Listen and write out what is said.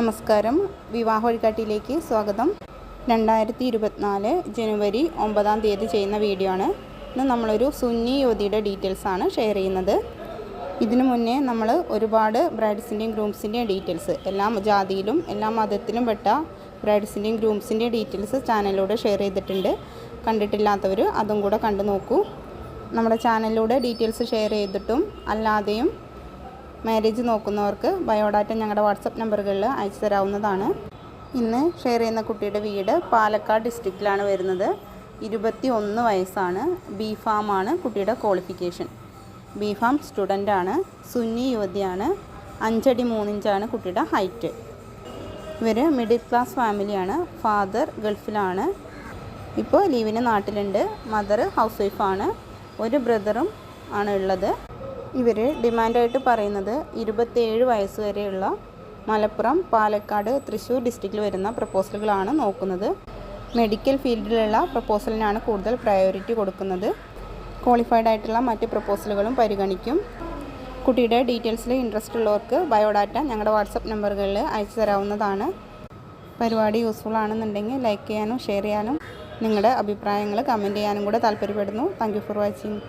നമസ്കാരം. വിവാഹ വഴികാട്ടിയിലേക്ക് സ്വാഗതം. രണ്ടായിരത്തി ഇരുപത്തിനാല് ജനുവരി ഒമ്പതാം തീയതി ചെയ്യുന്ന വീഡിയോ ആണ്. ഇന്ന് നമ്മളൊരു സുന്നി യുവതിയുടെ ഡീറ്റെയിൽസ് ആണ് ഷെയർ ചെയ്യുന്നത്. ഇതിനു മുന്നേ നമ്മൾ ഒരുപാട് ബ്രൈഡ്സിന്റെയും ഗ്രൂംസിന്റെയും ഡീറ്റെയിൽസ് എല്ലാ ജാതിയിലും എല്ലാ മതത്തിലും പെട്ട ബ്രൈഡ്സിന്റെയും ഗ്രൂംസിന്റെയും ഡീറ്റെയിൽസ് ചാനലിലൂടെ ഷെയർ ചെയ്തിട്ടുണ്ട്. കണ്ടിട്ടില്ലാത്തവർ അതും കൂടെ കണ്ടു നോക്കൂ. നമ്മുടെ ചാനലിലൂടെ ഡീറ്റെയിൽസ് ഷെയർ ചെയ്തിട്ടും അല്ലാതെയും മാരേജ് നോക്കുന്നവർക്ക് ബയോഡാറ്റ ഞങ്ങളുടെ വാട്സപ്പ് നമ്പറുകളിൽ അയച്ചു തരാവുന്നതാണ്. ഇന്ന് ഷെയർ ചെയ്യുന്ന കുട്ടിയുടെ വീട് പാലക്കാട് ഡിസ്ട്രിക്റ്റിലാണ് വരുന്നത്. ഇരുപത്തി ഒന്ന് വയസ്സാണ് ബി ഫാമാണ് കുട്ടിയുടെ ക്വാളിഫിക്കേഷൻ ബി ഫാം സ്റ്റുഡന്റ് ആണ്. സുന്നി യുവതിയാണ്. അഞ്ചടി മൂന്നിഞ്ചാണ് കുട്ടിയുടെ ഹൈറ്റ് ഇവർ മിഡിൽ ക്ലാസ് ഫാമിലിയാണ് ഫാദർ ഗൾഫിലാണ്. ഇപ്പോൾ ലീവിന് നാട്ടിലുണ്ട്. മദർ ഹൗസ് വൈഫാണ് ഒരു ബ്രദറും ആണ് ഉള്ളത്. ഇവർ ഡിമാൻഡായിട്ട് പറയുന്നത് ഇരുപത്തേഴ് വയസ്സ് വരെയുള്ള മലപ്പുറം പാലക്കാട് തൃശ്ശൂർ ഡിസ്ട്രിക്റ്റിൽ വരുന്ന പ്രപ്പോസലുകളാണ് നോക്കുന്നത്. മെഡിക്കൽ ഫീൽഡിലുള്ള പ്രപ്പോസലിനാണ് കൂടുതൽ പ്രയോറിറ്റി കൊടുക്കുന്നത്. ക്വാളിഫൈഡ് ആയിട്ടുള്ള മറ്റ് പ്രപ്പോസലുകളും പരിഗണിക്കും. കുട്ടിയുടെ ഡീറ്റെയിൽസിൽ ഇൻട്രസ്റ്റ് ഉള്ളവർക്ക് ബയോഡാറ്റ ഞങ്ങളുടെ വാട്സപ്പ് നമ്പറുകളിൽ അയച്ചു തരാവുന്നതാണ്. പരിപാടി യൂസ്ഫുൾ ആണെന്നുണ്ടെങ്കിൽ ലൈക്ക് ചെയ്യാനും ഷെയർ ചെയ്യാനും നിങ്ങളുടെ അഭിപ്രായങ്ങൾ കമന്റ് ചെയ്യാനും കൂടെ താല്പര്യപ്പെടുന്നു. Thank for watching